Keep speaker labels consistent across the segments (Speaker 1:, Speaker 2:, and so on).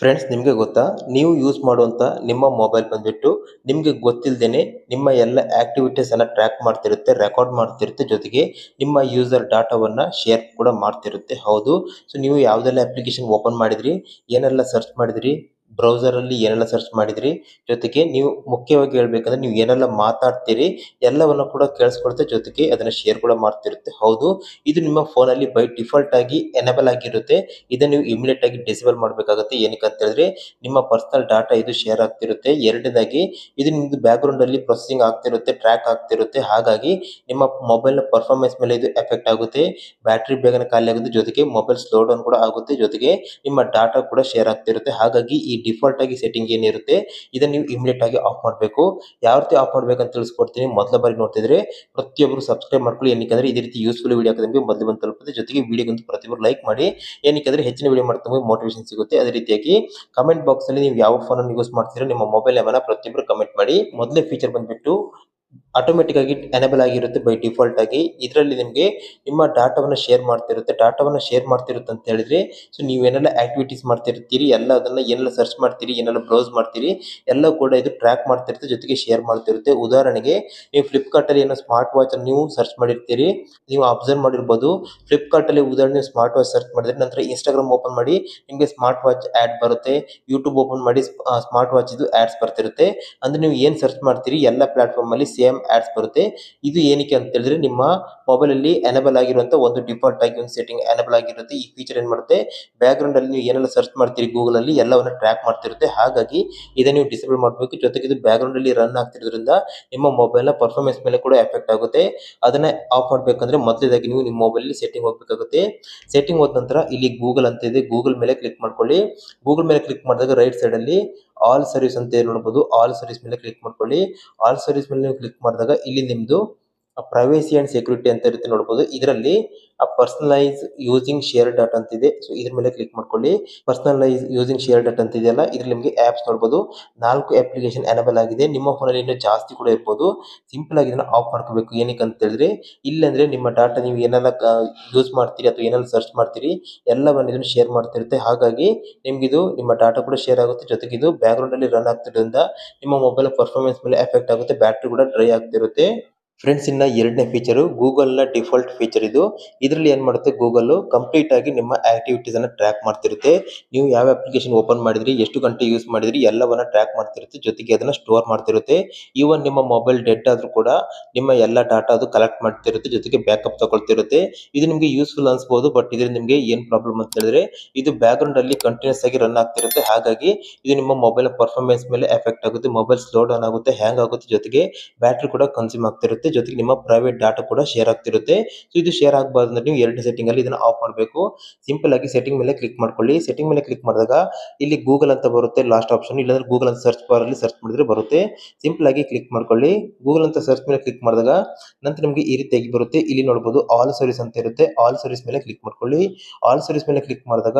Speaker 1: Friends ನಿಮಗೆ ಗೊತ್ತಾ? ನೀವು ಯೂಸ್ ಮಾಡುವಂತ ನಿಮ್ಮ ಮೊಬೈಲ್ ಬಂದ್ಬಿಟ್ಟು ನಿಮಗೆ ಗೊತ್ತಿಲ್ಲದೇನೆ ನಿಮ್ಮ ಎಲ್ಲ ಆಕ್ಟಿವಿಟೀಸ್ ಎಲ್ಲ ಟ್ರ್ಯಾಕ್ ಮಾಡ್ತಿರುತ್ತೆ ರೆಕಾರ್ಡ್ ಮಾಡ್ತಿರುತ್ತೆ, ಜೊತೆಗೆ ನಿಮ್ಮ ಯೂಸರ್ ಡಾಟಾವನ್ನು ಶೇರ್ ಕೂಡ ಮಾಡ್ತಿರುತ್ತೆ. ಹೌದು. ಸೊ ನೀವು ಯಾವುದೆಲ್ಲ ಅಪ್ಲಿಕೇಶನ್ ಓಪನ್ ಮಾಡಿದ್ರಿ, ಏನೆಲ್ಲ ಸರ್ಚ್ ಮಾಡಿದ್ರಿ ಬ್ರೌಸರ್ ಅಲ್ಲಿ ಏನೆಲ್ಲ ಸರ್ಚ್ ಮಾಡಿದ್ರಿ? ಜೊತೆಗೆ ನೀವು ಮುಖ್ಯವಾಗಿ ಹೇಳ್ಬೇಕಂದ್ರೆ ನೀವು ಏನೆಲ್ಲ ಮಾತಾಡ್ತೀರಿ, ಎಲ್ಲವನ್ನು ಕೂಡ ಕೇಳಿಸ್ಕೊಳುತ್ತೆ ಜೊತೆಗೆ ಅದನ್ನ ಶೇರ್ ಕೂಡ ಮಾಡ್ತಿರುತ್ತೆ. ಹೌದು, ಇದು ನಿಮ್ಮ ಫೋನ್ ಅಲ್ಲಿ ಬೈ ಡಿಫಾಲ್ಟ್ ಆಗಿ ಎನೇಬಲ್ ಆಗಿರುತ್ತೆ. ಇದನ್ನ ನೀವು ಇಮಿಡಿಯೇಟ್ ಆಗಿ ಡಿಸೇಬಲ್ ಮಾಡಬೇಕಾಗುತ್ತೆ. ಏನಕ್ಕೆ ಅಂತ ಹೇಳಿದ್ರೆ, ನಿಮ್ಮ ಪರ್ಸನಲ್ ಡಾಟಾ ಇದು ಶೇರ್ ಆಗ್ತಿರುತ್ತೆ. ಎರಡನೇದಾಗಿ, ಇದು ನಿಮ್ದು ಬ್ಯಾಕ್ ಗ್ರೌಂಡ್ ಅಲ್ಲಿ ಪ್ರೊಸೆಸಿಂಗ್ ಆಗ್ತಿರುತ್ತೆ ಟ್ರ್ಯಾಕ್ ಆಗ್ತಿರುತ್ತೆ. ಹಾಗಾಗಿ, ನಿಮ್ಮ ಮೊಬೈಲ್ನ ಪರ್ಫಾರ್ಮೆನ್ಸ್ ಮೇಲೆ ಇದು ಎಫೆಕ್ಟ್ ಆಗುತ್ತೆ. ಬ್ಯಾಟರಿ ಬೇಗನೆ ಖಾಲಿ ಆಗುತ್ತೆ. ಜೊತೆಗೆ ಮೊಬೈಲ್ ಸ್ಲೋ ಡೌನ್ ಕೂಡ ಆಗುತ್ತೆ. ಜೊತೆಗೆ ನಿಮ್ಮ ಡಾಟಾ ಕೂಡ ಶೇರ್ ಆಗ್ತಿರುತ್ತೆ. ಹಾಗಾಗಿ, ಈ ಡಿಫಾಲ್ಟ್ ಆಗಿ ಸೆಟ್ಟಿಂಗ್ ಏನಿರುತ್ತೆ, ಇದನ್ನ ನೀವು ಇಮಿಡಿಯೇಟ್ ಆಗಿ ಆಫ್ ಮಾಡಬೇಕು. ಯಾವ ರೀತಿ ಆಫ್ ಮಾಡ್ಬೇಕಂತ ತಿಳಿಸ್ಕೊಡ್ತೀನಿ. ಮೊದಲ ಬಾರಿ ನೋಡ್ತಿದ್ರೆ ಪ್ರತಿಯೊಬ್ಬರು ಸಬ್ಸ್ಕ್ರೈಬ್ ಮಾಡ್ಕೊಳ್ಳಿ. ಏನಕ್ಕೆ ಇದೇ ರೀತಿ ಯೂಸ್ಫುಲ್ ವಿಡಿಯೋ ಹಾಕಿದ್ರೆ ಮೊದಲು ಬಂದು ತಲುಪುತ್ತೆ. ಜೊತೆಗೆ ವಿಡಿಯೋಗಂತೂ ಪ್ರತಿಯೊಬ್ಬರು ಲೈಕ್ ಮಾಡಿ. ಏನಕ್ಕೆ ಹೆಚ್ಚಿನ ವಿಡಿಯೋ ಮಾಡ್ತಾ ಮೋಟಿವೇಶನ್ ಸಿಗುತ್ತೆ. ಅದೇ ರೀತಿಯಾಗಿ ಕಮೆಂಟ್ ಬಾಕ್ಸ್ ಅಲ್ಲಿ ನೀವು ಯಾವ ಫೋನ್ ಯೂಸ್ ಮಾಡ್ತೀರಾ ನಿಮ್ಮ ಮೊಬೈಲ್ ನಂಬರ್ ಪ್ರತಿಯೊಬ್ಬರು ಕಮೆಂಟ್ ಮಾಡಿ. ಮೊದಲೇ ಫೀಚರ್ ಬಂದ್ಬಿಟ್ಟು ಆಟೋಮೆಟಿಕ್ ಆಗಿ ಎನೇಬಲ್ ಆಗಿರುತ್ತೆ ಬೈ ಡಿಫಾಲ್ಟ್ ಆಗಿ. ಇದರಲ್ಲಿ ನಿಮಗೆ ನಿಮ್ಮ ಡಾಟಾವನ್ನು ಶೇರ್ ಮಾಡ್ತಿರುತ್ತೆ. ಡಾಟಾವನ್ನು ಶೇರ್ ಮಾಡ್ತಿರುತ್ತೆ ಅಂತ ಹೇಳಿದ್ರೆ ಸೊ ನೀವೇನೆಲ್ಲ ಆಕ್ಟಿವಿಟೀಸ್ ಮಾಡ್ತಿರ್ತೀರಿ ಎಲ್ಲ ಅದನ್ನ ಏನೆಲ್ಲ ಸರ್ಚ್ ಮಾಡ್ತೀರಿ, ಏನೆಲ್ಲ ಬ್ರೌಸ್ ಮಾಡ್ತೀರಿ, ಎಲ್ಲ ಕೂಡ ಇದು ಟ್ರ್ಯಾಕ್ ಮಾಡ್ತಿರುತ್ತೆ, ಜೊತೆಗೆ ಶೇರ್ ಮಾಡ್ತಿರುತ್ತೆ. ಉದಾಹರಣೆಗೆ, ನೀವು ಫ್ಲಿಪ್ಕಾರ್ಟ್ ಅಲ್ಲಿ ಏನೋ ಸ್ಮಾರ್ಟ್ ವಾಚ್ ನೀವು ಸರ್ಚ್ ಮಾಡಿರ್ತೀರಿ, ನೀವು ಅಬ್ಸರ್ವ್ ಮಾಡಿರ್ಬೋದು. ಫ್ಲಿಪ್ಕಾರ್ಟ್ ಅಲ್ಲಿ ಉದಾಹರಣೆ ಸ್ಮಾರ್ಟ್ ವಾಚ್ ಸರ್ಚ್ ಮಾಡಿದ್ರೆ, ನಂತರ ಇನ್ಸ್ಟಾಗ್ರಾಮ್ ಓಪನ್ ಮಾಡಿ, ನಿಮಗೆ ಸ್ಮಾರ್ಟ್ ವಾಚ್ ಆಡ್ ಬರುತ್ತೆ. ಯೂಟ್ಯೂಬ್ ಓಪನ್ ಮಾಡಿ ಸ್ಮಾರ್ಟ್ ವಾಚ್ ಇದು ಆಡ್ಸ್ ಬರ್ತಿರುತ್ತೆ. ಅಂದ್ರೆ ನೀವು ಏನು ಸರ್ಚ್ ಮಾಡ್ತೀರಿ, ಎಲ್ಲ ಪ್ಲಾಟ್ಫಾರ್ಮ್ ಅಲ್ಲಿ ಸೇಮ್ ಆಡ್ಸ್ ಬರುತ್ತೆ. ಇದು ಏನಕ್ಕೆ ಅಂತ ಹೇಳಿದ್ರೆ ನಿಮ್ಮ ಮೊಬೈಲ್ ಅಲ್ಲಿ ಎನೇಬಲ್ ಆಗಿರುವಂತ ಒಂದು ಡಿಫಾಲ್ಟ್ ಆಗಿ ಒಂದು ಸೆಟ್ಟಿಂಗ್ ಎನೇಬಲ್ ಆಗಿರುತ್ತೆ. ಈ ಫೀಚರ್ ಏನ್ ಮಾಡುತ್ತೆ? ಬ್ಯಾಕ್ ಗ್ರೌಂಡ್ ಅಲ್ಲಿ ನೀವು ಏನೆಲ್ಲ ಸರ್ಚ್ ಮಾಡ್ತೀರಿ ಗೂಗಲ್ ಅಲ್ಲಿ ಎಲ್ಲವನ್ನ ಟ್ರ್ಯಾಕ್ ಮಾಡ್ತಿರುತ್ತೆ. ಹಾಗಾಗಿ ಇದನ್ನ ನೀವು ಡಿಸೇಬಲ್ ಮಾಡಬೇಕು. ಜೊತೆಗೆ ಇದು ಬ್ಯಾಕ್ ಗ್ರೌಂಡ್ ಅಲ್ಲಿ ರನ್ ಆಗ್ತಿರೋದ್ರಿಂದ ನಿಮ್ಮ ಮೊಬೈಲ್ನ ಪರ್ಫಾರ್ಮೆನ್ಸ್ ಮೇಲೆ ಕೂಡ ಎಫೆಕ್ಟ್ ಆಗುತ್ತೆ. ಅದನ್ನ ಆಫ್ ಮಾಡ್ಬೇಕಂದ್ರೆ ಮೊದಲೇದಾಗಿ ನೀವು ನಿಮ್ಮ ಮೊಬೈಲ್ ಅಲ್ಲಿ ಸೆಟ್ಟಿಂಗ್ ಹೋಗ್ಬೇಕಾಗುತ್ತೆ. ಸೆಟ್ಟಿಂಗ್ ಹೋದ ನಂತರ ಇಲ್ಲಿ ಗೂಗಲ್ ಅಂತ ಇದೆ. ಗೂಗಲ್ ಮೇಲೆ ಕ್ಲಿಕ್ ಮಾಡ್ಕೊಳ್ಳಿ. ಗೂಗಲ್ ಮೇಲೆ ಕ್ಲಿಕ್ ಮಾಡಿದಾಗ ರೈಟ್ ಸೈಡ್ ಅಲ್ಲಿ ಆಲ್ ಸರ್ವಿಸ್ ಅಂತ ಇದೆ ನೋಡಬಹುದು ಆಲ್ ಸರ್ವಿಸ್ ಮೇಲೆ ಕ್ಲಿಕ್ ಮಾಡ್ಕೊಳ್ಳಿ. ಆಲ್ ಸರ್ವಿಸ್ ಮೇಲೆ ಕ್ಲಿಕ್ ಮಾಡಿದಾಗ ಇಲ್ಲಿ ನಿಮ್ದು ಪ್ರೈವೇಸಿ ಅಂಡ್ ಸೆಕ್ಯೂರಿಟಿ ಅಂತ ಇರುತ್ತೆ ನೋಡಬಹುದು ಇದರಲ್ಲಿ ಪರ್ಸನಲೈಸ್ ಯೂಸಿಂಗ್ ಶೇರ್ ಡಾಟ್ ಅಂತ ಇದೆ. ಸೊ ಇದ್ರ ಮೇಲೆ ಕ್ಲಿಕ್ ಮಾಡ್ಕೊಳ್ಳಿ. ಪರ್ಸನಲೈಸ್ ಯೂಸಿಂಗ್ ಶೇರ್ ಡಾಟ್ ಅಂತ ಇದೆಯಲ್ಲ, ಇದ್ರಲ್ಲಿ ನಿಮಗೆ ಆಪ್ಸ್ ನೋಡಬಹುದು ನಾಲ್ಕು ಅಪ್ಲಿಕೇಶನ್ ಅನೇಬಲ್ ಆಗಿದೆ. ನಿಮ್ಮ ಫೋನಲ್ಲಿ ಇನ್ನೂ ಜಾಸ್ತಿ ಕೂಡ ಇರ್ಬೋದು. ಸಿಂಪಲ್ ಆಗಿ ಇದನ್ನ ಆಫ್ ಮಾಡ್ಕೋಬೇಕು. ಏನಕ್ಕೆ ಅಂತ ಹೇಳಿದ್ರೆ, ಇಲ್ಲಂದ್ರೆ ನಿಮ್ಮ ಡಾಟಾ ನೀವು ಏನೆಲ್ಲ ಯೂಸ್ ಮಾಡ್ತೀರಿ ಅಥವಾ ಏನೆಲ್ಲ ಸರ್ಚ್ ಮಾಡ್ತೀರಿ, ಎಲ್ಲವನ್ನು ಇದನ್ನು ಶೇರ್ ಮಾಡ್ತಿರುತ್ತೆ. ಹಾಗಾಗಿ ನಿಮ್ಗೆ ಇದು ನಿಮ್ಮ ಡಾಟಾ ಕೂಡ ಶೇರ್ ಆಗುತ್ತೆ. ಜೊತೆಗೆ ಇದು ಬ್ಯಾಕ್ ಅಲ್ಲಿ ರನ್ ಆಗ್ತಿರೋದ್ರಿಂದ ನಿಮ್ಮ ಮೊಬೈಲ್ ಪರ್ಫಾರ್ಮೆನ್ಸ್ ಮೇಲೆ ಎಫೆಕ್ಟ್ ಆಗುತ್ತೆ. ಬ್ಯಾಟ್ರಿ ಕೂಡ ಡ್ರೈ ಆಗ್ತಿರುತ್ತೆ. ಫ್ರೆಂಡ್ಸ್ ಇನ್ನ ಎರಡನೇ ಫೀಚರ್ ಗೂಗಲ್ನ ಡಿಫಾಲ್ಟ್ ಫೀಚರ್ ಇದು. ಇದರಲ್ಲಿ ಏನ್ ಮಾಡುತ್ತೆ? ಗೂಗಲ್ ಕಂಪ್ಲೀಟ್ ಆಗಿ ನಿಮ್ಮ ಆಕ್ಟಿವಿಟೀಸ್ ಅನ್ನ ಟ್ರ್ಯಾಕ್ ಮಾಡ್ತಿರುತ್ತೆ. ನೀವು ಯಾವ ಅಪ್ಲಿಕೇಶನ್ ಓಪನ್ ಮಾಡಿದ್ರಿ, ಎಷ್ಟು ಗಂಟೆ ಯೂಸ್ ಮಾಡಿದ್ರಿ, ಎಲ್ಲವನ್ನ ಟ್ರ್ಯಾಕ್ ಮಾಡ್ತಿರುತ್ತೆ. ಜೊತೆಗೆ ಅದನ್ನ ಸ್ಟೋರ್ ಮಾಡ್ತಿರುತ್ತೆ. ಈವನ್ ನಿಮ್ಮ ಮೊಬೈಲ್ ಡೆಡ್ ಆದ್ರೂ ಕೂಡ ನಿಮ್ಮ ಎಲ್ಲ ಡಾಟಾ ಅದು ಕಲೆಕ್ಟ್ ಮಾಡ್ತಿರುತ್ತೆ. ಜೊತೆಗೆ ಬ್ಯಾಕಪ್ ತಗೊಳ್ತಿರುತ್ತೆ. ಇದು ನಿಮಗೆ ಯೂಸ್ಫುಲ್ ಅನ್ಸ್ಬೋದು ಬಟ್ ಇದರಿಂದ ನಿಮಗೆ ಏನ್ ಪ್ರಾಬ್ಲಮ್ ಅಂತ ಹೇಳಿದ್ರೆ, ಇದು ಬ್ಯಾಕ್ ಗ್ರೌಂಡ್ ಅಲ್ಲಿ ಕಂಟಿನ್ಯೂಸ್ ಆಗಿ ರನ್ ಆಗ್ತಿರುತ್ತೆ. ಹಾಗಾಗಿ ಇದು ನಿಮ್ಮ ಮೊಬೈಲ್ ಪರ್ಫಾರ್ಮೆನ್ಸ್ ಮೇಲೆ ಎಫೆಕ್ಟ್ ಆಗುತ್ತೆ. ಮೊಬೈಲ್ ಸ್ಲೋ ಡೌನ್ ಆಗುತ್ತೆ ಹ್ಯಾಂಗ್ ಆಗುತ್ತೆ. ಜೊತೆಗೆ ಬ್ಯಾಟ್ರಿ ಕೂಡ ಕನ್ಸ್ಯೂಮ್ ಆಗ್ತಿರುತ್ತೆ. ಜೊತೆಗೆ ನಿಮ್ಮ ಪ್ರೈವೇಟ್ ಡಾಟಾ ಕೂಡ ಶೇರ್ ಆಗ್ತಿರುತ್ತೆ. ಸೊ ಇದು ಶೇರ್ ಆಗಬಾರ್ದು ಅಂದ್ರೆ ನೀವು ಎರಡು ಸೆಟ್ಟಿಂಗ್ ಅಲ್ಲಿ ಇದನ್ನ ಆಫ್ ಮಾಡಬೇಕು. ಸಿಂಪಲ್ ಆಗಿ ಸೆಟ್ಟಿಂಗ್ ಮೇಲೆ ಕ್ಲಿಕ್ ಮಾಡ್ಕೊಳ್ಳಿ. ಸೆಟ್ಟಿಂಗ್ ಮೇಲೆ ಕ್ಲಿಕ್ ಮಾಡಿದಾಗ ಇಲ್ಲಿ ಗೂಗಲ್ ಅಂತ ಬರುತ್ತೆ ಲಾಸ್ಟ್ ಆಪ್ಷನ್ ಇಲ್ಲಾಂದ್ರೆ ಗೂಗಲ್ ಅಂತ ಸರ್ಚ್ ಬಾರ್ ಅಲ್ಲಿ ಸರ್ಚ್ ಮಾಡಿದ್ರೆ ಬರುತ್ತೆ. ಸಿಂಪಲ್ ಆಗಿ ಕ್ಲಿಕ್ ಮಾಡ್ಕೊಳ್ಳಿ. ಗೂಗಲ್ ಅಂತ ಸರ್ಚ್ ಮೇಲೆ ಕ್ಲಿಕ್ ಮಾಡಿದಾಗ ನಂತರ ನಿಮಗೆ ಈ ರೀತಿಯಾಗಿ ಬರುತ್ತೆ. ಇಲ್ಲಿ ನೋಡಬಹುದು ಆಲ್ ಸರ್ವಿಸ್ ಅಂತ ಇರುತ್ತೆ. ಆಲ್ ಸರ್ವಿಸ್ ಮೇಲೆ ಕ್ಲಿಕ್ ಮಾಡ್ಕೊಳ್ಳಿ. ಆಲ್ ಸರ್ವಿಸ್ ಮೇಲೆ ಕ್ಲಿಕ್ ಮಾಡಿದಾಗ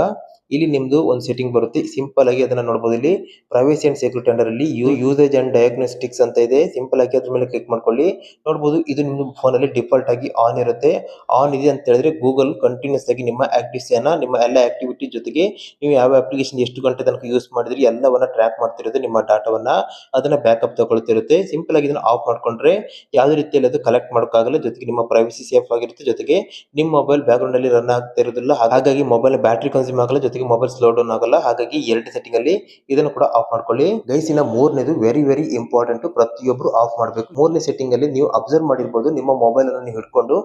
Speaker 1: ಇಲ್ಲಿ ನಿಮ್ದು ಒಂದು ಸೆಟ್ಟಿಂಗ್ ಬರುತ್ತೆ. ಸಿಂಪಲ್ ಆಗಿ ಅದನ್ನ ನೋಡಬಹುದು ಇಲ್ಲಿ. ಪ್ರೈವೇಸಿ ಅಂಡ್ ಸೆಕ್ಯೂರಿಟಿ ಅಂಡರ್ ಅಲ್ಲಿ ಯೂಸೇಜ್ ಅಂಡ್ ಡಯಾಗ್ನೋಸ್ಟಿಕ್ಸ್ ಅಂತ ಇದೆ. ಸಿಂಪಲ್ ಆಗಿ ಅದ್ರ ಮೇಲೆ ಕ್ಲಿಕ್ ಮಾಡ್ಕೊಳ್ಳಿ. ನೋಡಬಹುದು ಇದು ನಿಮ್ಮ ಫೋನ್ ಅಲ್ಲಿ ಡಿಫಾಲ್ಟ್ ಆಗಿ ಆನ್ ಇರುತ್ತೆ. ಆನ್ ಇದೆ ಅಂತ ಹೇಳಿದ್ರೆ ಗೂಗಲ್ ಕಂಟಿನ್ಯೂಸ್ ಆಗಿ ನಿಮ್ಮ ಆಕ್ಟಿವ್ಸ್ ಅನ್ನ, ನಿಮ್ಮ ಎಲ್ಲ ಆಕ್ಟಿವಿಟಿ ಜೊತೆಗೆ ನೀವು ಯಾವ ಅಪ್ಲಿಕೇಶನ್ ಎಷ್ಟು ಗಂಟೆ ತನಕ ಯೂಸ್ ಮಾಡಿದ್ರಿ, ಎಲ್ಲವನ್ನ ಟ್ರ್ಯಾಕ್ ಮಾಡ್ತಿರೋದು ನಿಮ್ಮ ಡಾಟಾವನ್ನ ಅದನ್ನ ಬ್ಯಾಕಪ್ ತಗೊಳ್ತಿರುತ್ತೆ. ಸಿಂಪಲ್ ಆಗಿ ಇದನ್ನ ಆಫ್ ಮಾಡ್ಕೊಂಡ್ರೆ ಯಾವುದೇ ರೀತಿಯಲ್ಲಿ ಅದು ಕಲೆಕ್ಟ್ ಮಾಡೋಕ್ಕಾಗಲ್ಲ, ಜೊತೆಗೆ ನಿಮ್ಮ ಪ್ರೈವಸಿ ಸೇಫ್ ಆಗಿರುತ್ತೆ. ಜೊತೆಗೆ ನಿಮ್ಮ ಮೊಬೈಲ್ ಬ್ಯಾಕ್ ಗ್ರೌಂಡ್ ಅಲ್ಲಿ ರನ್ ಆಗ್ತಾ ಇರೋದಿಲ್ಲ, ಹಾಗಾಗಿ ಮೊಬೈಲ್ ಬ್ಯಾಟ್ರಿ ಕನ್ಸ್ಯೂಮ್ ಆಗಲ್ಲ, ಜೊತೆಗೆ ಮೊಬೈಲ್ ಸ್ಲೋ ಡೌನ್ ಆಗಲ್ಲ. ಹಾಗಾಗಿ ಎರಡು ಸೆಟ್ಟಿಂಗ್ ಅಲ್ಲಿ ಇದನ್ನು ಕೂಡ ಆಫ್ ಮಾಡ್ಕೊಳ್ಳಿ. ಗೈಸ್, ಇನ್ನ ಮೂರನೇದು ವೆರಿ ವೆರಿ ಇಂಪಾರ್ಟೆಂಟ್ ಪ್ರತಿಯೊಬ್ಬರು ಆಫ್ ಮಾಡಬೇಕು. ಮೂರನೇ ಸೆಟ್ಟಿಂಗ್ ಅಲ್ಲಿ ನೀವು ಅಬ್ಸರ್ವ್ ಮಾಡಿರ್ಬೋದು, ನಿಮ್ಮ ಮೊಬೈಲ್ ಅನ್ನು ನೀವು ಹಿಡ್ಕೊಂಡು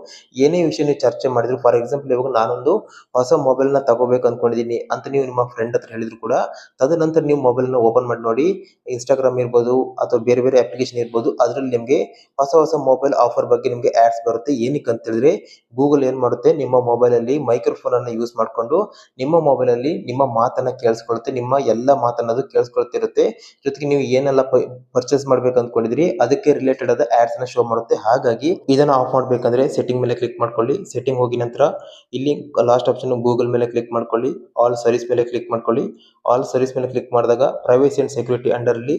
Speaker 1: ಏನೇ ವಿಷಯ ನೀವು ಚರ್ಚೆ ಮಾಡಿದ್ರು ಫಾರ್ ಎಕ್ಸಾಂಪಲ್ ಇವಾಗ ನಾನೊಂದು ಹೊಸ ಮೊಬೈಲ್ನ ತಗೋಬೇಕು ಅನ್ಕೊಂಡಿದೀನಿ ಅಂತ ನೀವು ನಿಮ್ಮ ಫ್ರೆಂಡ್ ಹತ್ರ ಹೇಳಿದ್ರು ಕೂಡ, ತದನಂತರ ನೀವು ಮೊಬೈಲ್ನ ಓಪನ್ ಮಾಡಿ ನೋಡಿ ಇನ್ಸ್ಟಾಗ್ರಾಮ್ ಇರ್ಬೋದು ಅಥವಾ ಬೇರೆ ಬೇರೆ ಅಪ್ಲಿಕೇಶನ್ ಇರ್ಬೋದು, ಅದರಲ್ಲಿ ನಿಮಗೆ ಹೊಸ ಹೊಸ ಮೊಬೈಲ್ ಆಫರ್ ಬಗ್ಗೆ ನಿಮಗೆ ಆಡ್ಸ್ ಬರುತ್ತೆ. ಏನಕ್ಕೆ ಅಂತ ಹೇಳಿದ್ರೆ ಗೂಗಲ್ ಏನ್ ಮಾಡುತ್ತೆ, ನಿಮ್ಮ ಮೊಬೈಲ್ ಅಲ್ಲಿ ಮೈಕ್ರೋಫೋನ್ ಅನ್ನ ಯೂಸ್ ಮಾಡ್ಕೊಂಡು ನಿಮ್ಮ ಮೊಬೈಲ್ ಅಲ್ಲಿ ನಿಮ್ಮ ಮಾತನ್ನ ಕೇಳಿಸ್ಕೊಳುತ್ತೆ, ನಿಮ್ಮ ಎಲ್ಲ ಮಾತನ್ನ ಅದು ಕೇಳಿಸ್ಕೊಳ್ತಿರುತ್ತೆ. ಜೊತೆಗೆ ನೀವು ಏನೆಲ್ಲ ಪರ್ಚೇಸ್ ಮಾಡ್ಬೇಕು ಅಂದ್ಕೊಂಡಿದ್ರಿ ಅದಕ್ಕೆ ರಿಲೇಟೆಡ್ ಆದ ಆಡ್ಸ್ನ ಶೋ ಮಾಡುತ್ತೆ. ಹಾಗಾಗಿ ಇದನ್ನ ಆಫ್ ಮಾಡ್ಬೇಕಂದ್ರೆ ಸೆಟ್ಟಿಂಗ್ ಮೇಲೆ ಕ್ಲಿಕ್ ಮಾಡ್ಕೊಳ್ಳಿ. ಸೆಟ್ಟಿಂಗ್ ಹೋಗಿ ನಂತರ ಇಲ್ಲಿ ಲಾಸ್ಟ್ ಆಪ್ಷನ್ ಗೂಗಲ್ ಮೇಲೆ ಕ್ಲಿಕ್ ಮಾಡ್ಕೊಳ್ಳಿ. ಆಲ್ ಸರ್ವಿಸ್ ಮೇಲೆ ಕ್ಲಿಕ್ ಮಾಡ್ಕೊಳ್ಳಿ. ಆಲ್ ಸರ್ವಿಸ್ ಮೇಲೆ ಕ್ಲಿಕ್ ಮಾಡಿದಾಗ ಪ್ರೈವೇಸಿ ಅಂಡ್ ಸೆಕ್ಯೂರಿಟಿ ಅಂಡರ್ ಅಲ್ಲಿ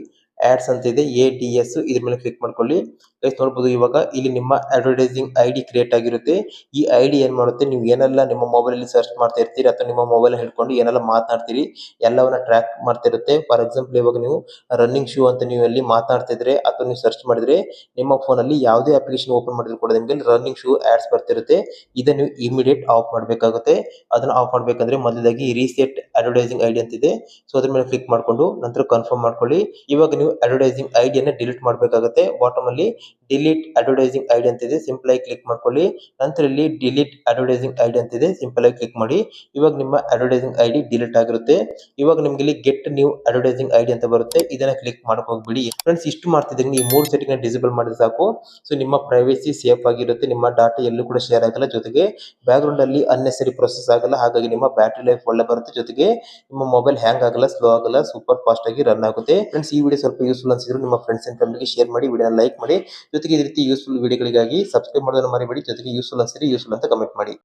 Speaker 1: ಆಡ್ಸ್ ಅಂತ ಇದೆ ಎ ಡಿ ಎಸ್ ಇದ್ರ ಮೇಲೆ ಕ್ಲಿಕ್ ಮಾಡ್ಕೊಳ್ಳಿ. ಗೈಸ್ ನೋಡಬಹುದು ಇವಾಗ ಇಲ್ಲಿ ನಿಮ್ಮ ಅಡ್ವರ್ಟೈಸಿಂಗ್ ಐಡಿ ಕ್ರಿಯೇಟ್ ಆಗಿರುತ್ತೆ. ಈ ಐಡಿ ಏನ್ ಮಾಡುತ್ತೆ, ನೀವು ಏನೆಲ್ಲ ನಿಮ್ಮ ಮೊಬೈಲ್ ಅಲ್ಲಿ ಸರ್ಚ್ ಮಾಡ್ತಾ ಇರ್ತೀರಿ ಅಥವಾ ನಿಮ್ಮ ಮೊಬೈಲ್ ಹಿಡ್ಕೊಂಡು ಏನೆಲ್ಲ ಮಾತನಾಡ್ತೀರಿ ಎಲ್ಲವನ್ನ ಟ್ರ್ಯಾಕ್ ಮಾಡ್ತಾ ಇರುತ್ತೆ. ಫಾರ್ ಎಕ್ಸಾಂಪಲ್ ಇವಾಗ ನೀವು ರನ್ನಿಂಗ್ ಶೂ ಅಂತ ನೀವು ಅಲ್ಲಿ ಮಾತನಾಡ್ತಿದ್ರೆ ಅಥವಾ ನೀವು ಸರ್ಚ್ ಮಾಡಿದ್ರೆ, ನಿಮ್ಮ ಫೋನ್ ಅಲ್ಲಿ ಯಾವುದೇ ಅಪ್ಲಿಕೇಶನ್ ಓಪನ್ ಮಾಡಿದ್ರು ಕೂಡ ನಿಮಗೆ ರನ್ನಿಂಗ್ ಶೂ ಆಡ್ಸ್ ಬರ್ತಿರುತ್ತೆ. ಇದನ್ನ ನೀವು ಇಮಿಡಿಯೇಟ್ ಆಫ್ ಮಾಡಬೇಕಾಗುತ್ತೆ. ಅದನ್ನ ಆಫ್ ಮಾಡಬೇಕಂದ್ರೆ ಮೊದಲಾಗಿ ರೀಸೆಟ್ ಅಡ್ವರ್ಟೈಸಿಂಗ್ ಐಡಿ ಅಂತಿದೆ ಸೊ ಅದ್ರ ಮೇಲೆ ಕ್ಲಿಕ್ ಮಾಡ್ಕೊಂಡು ನಂತರ ಕನ್ಫರ್ಮ್ ಮಾಡ್ಕೊಳ್ಳಿ. ಇವಾಗ ನೀವು ಅಡ್ವರ್ಟೈಸಿಂಗ್ ಐಡಿಯನ್ನು ಡಿಲೀಟ್ ಮಾಡಬೇಕಾಗುತ್ತೆ. ಬಾಟಮ್ ಅಲ್ಲಿ ಡಿಲೀಟ್ ಅಡ್ವರ್ಟೈಸಿಂಗ್ ಐಡಿ ಅಂತಿದೆ ಸಿಂಪಲ್ ಆಗಿ ಕ್ಲಿಕ್ ಮಾಡ್ಕೊಳ್ಳಿ. ನಂತರ ಇಲ್ಲಿ ಡಿಲೀಟ್ ಅಡ್ವರ್ಟೈಸಿಂಗ್ ಐಡಿ ಅಂತಿದೆ ಸಿಂಪಲ್ ಆಗಿ ಕ್ಲಿಕ್ ಮಾಡಿ. ಇವಾಗ ನಿಮ್ಮ ಅಡ್ವರ್ಟೈಸಿಂಗ್ ಐಡಿ ಡಿಲೀಟ್ ಆಗಿರುತ್ತೆ. ಇವಾಗ ನಿಮ್ಗೆ ಇಲ್ಲಿ ಗೆಟ್ ನ್ಯೂ ಅಡ್ವರ್ಟೈಸಿಂಗ್ ಐಡಿ ಅಂತ ಬರುತ್ತೆ. ಇದನ್ನ ಕ್ಲಿಕ್ ಮಾಡಕ್ ಹೋಗ್ಬಿಡಿ. ಫ್ರೆಂಡ್ಸ್ ಇಷ್ಟು ಮಾಡ್ತಿದ್ರೆ ಈ ಮೂರು ಸೆಟ್ಟಿಂಗ್ ಡಿಸೇಬಲ್ ಮಾಡಿದ್ರೆ ಸಾಕು. ಸೊ ನಿಮ್ಮ ಪ್ರೈವೇಸಿ ಸೇಫ್ ಆಗಿರುತ್ತೆ. ನಿಮ್ಮ ಡಾಟಾ ಎಲ್ಲೂ ಕೂಡ ಶೇರ್ ಆಗಲ್ಲ. ಜೊತೆಗೆ ಬ್ಯಾಕ್ ಗ್ರೌಂಡ್ ಅಲ್ಲಿ ಅನ್ನೆಸರಿ ಪ್ರೊಸೆಸ್ ಆಗಲ್ಲ. ಹಾಗಾಗಿ ನಿಮ್ಮ ಬ್ಯಾಟರಿ ಲೈಫ್ ಒಳ್ಳೆ ಬರುತ್ತೆ. ಜೊತೆಗೆ ನಿಮ್ಮ ಮೊಬೈಲ್ ಹ್ಯಾಂಗ್ ಆಗಲ್ಲ ಸ್ಲೋ ಆಗಲ್ಲ ಸೂಪರ್ ಫಾಸ್ಟ್ ಆಗಿ ರನ್ ಆಗುತ್ತೆ. ಫ್ರೆಂಡ್ಸ್ ಈ ವಿಡಿಯೋ ಸ್ವಲ್ಪ ಯೂಸ್ಫುಲ್ ಅನ್ಸಿದ್ರು ನಿಮ್ಮ ಫ್ರೆಂಡ್ಸ್ ಅಂಡ್ ಫ್ಯಾಮಿಲಿಗೆ ಶೇರ್ ಮಾಡಿ ವಿಡಿಯೋ ಲೈಕ್ ಮಾಡಿ. ಜೊತೆಗೆ ಈ ರೀತಿ ಯೂಸ್ಫುಲ್ ವಿಡಿಯೋಗಳಿಗಾಗಿ ಸಬ್ಸ್ಕ್ರೈಬ್ ಮಾಡೋದನ್ನ ಮರಿಬೇಡಿ. ಜೊತೆಗೆ ಯೂಸ್ಫುಲ್ ಅನ್ಸಿದ್ರೆ ಯೂಸ್ಫುಲ್ ಅಂತ ಕಮೆಂಟ್ ಮಾಡಿ.